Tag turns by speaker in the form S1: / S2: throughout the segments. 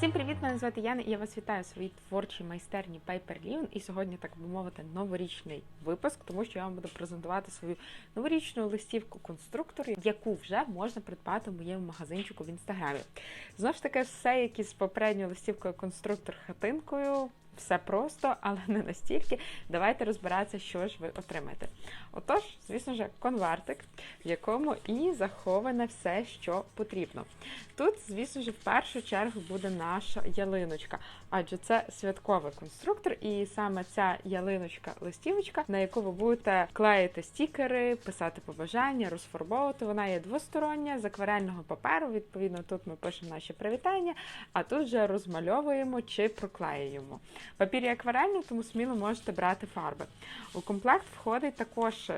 S1: Всім привіт! Мене звати Яна і я вас вітаю в своїй творчій майстерні Paper Leon. І сьогодні, так би мовити, новорічний випуск, тому що я вам буду презентувати свою новорічну листівку конструктор, яку вже можна придбати в моєму магазинчику в інстаграмі. Знову ж таки, все які з попередньою листівкою конструктор хатинкою. Все просто, але не настільки. Давайте розбиратися, що ж ви отримаєте. Отож, звісно ж, конвертик, в якому і заховане все, що потрібно. Тут, звісно ж, в першу чергу буде наша ялиночка, адже це святковий конструктор, і саме ця ялиночка-листівочка, на яку ви будете клеїти стікери, писати побажання, розфарбовувати. Вона є двостороння з акварельного паперу. Відповідно, тут ми пишемо наші привітання, а тут вже розмальовуємо чи проклеюємо. Папір є акварельний, тому сміло можете брати фарби. У комплект входить також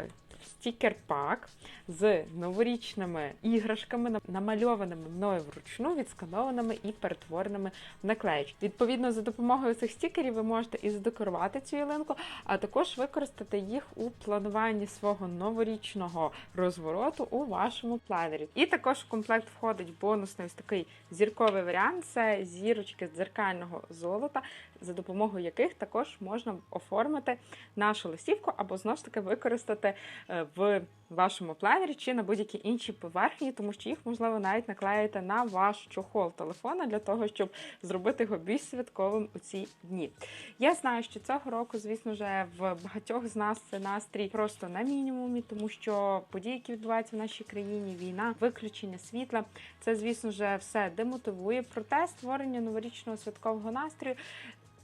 S1: стікер-пак з новорічними іграшками, намальованими мною вручну, відсканованими і перетвореними в наклеїч. Відповідно, за допомогою цих стікерів ви можете і задекорувати цю ялинку, а також використати їх у плануванні свого новорічного розвороту у вашому планері. І також в комплект входить бонусний ось такий зірковий варіант це зірочки з дзеркального золота, за допомогою яких також можна оформити нашу листівку або знову ж таки використати е, в вашому планері чи на будь-які інші поверхні, тому що їх можливо навіть наклеїти на ваш чохол телефона для того, щоб зробити його більш святковим у ці дні. Я знаю, що цього року, звісно ж, в багатьох з нас це настрій просто на мінімумі, тому що події, які відбуваються в нашій країні, війна, виключення світла, це, звісно ж, все демотивує. Проте створення новорічного святкового настрою.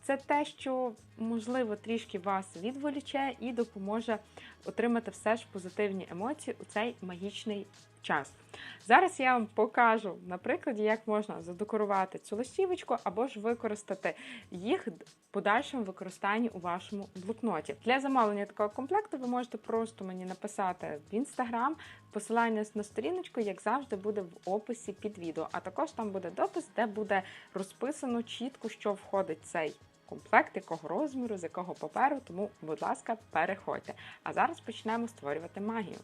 S1: Це те, що можливо трішки вас відволіче і допоможе отримати все ж позитивні емоції у цей магічний час. Зараз я вам покажу на прикладі, як можна задекорувати цю листівочку або ж використати їх в подальшому використанні у вашому блокноті. Для замовлення такого комплекту ви можете просто мені написати в інстаграм. Посилання на сторіночку, як завжди, буде в описі під відео. А також там буде допис, де буде розписано чітко, що входить цей комплект, якого розміру, з якого паперу. Тому, будь ласка, переходьте. А зараз почнемо створювати магію.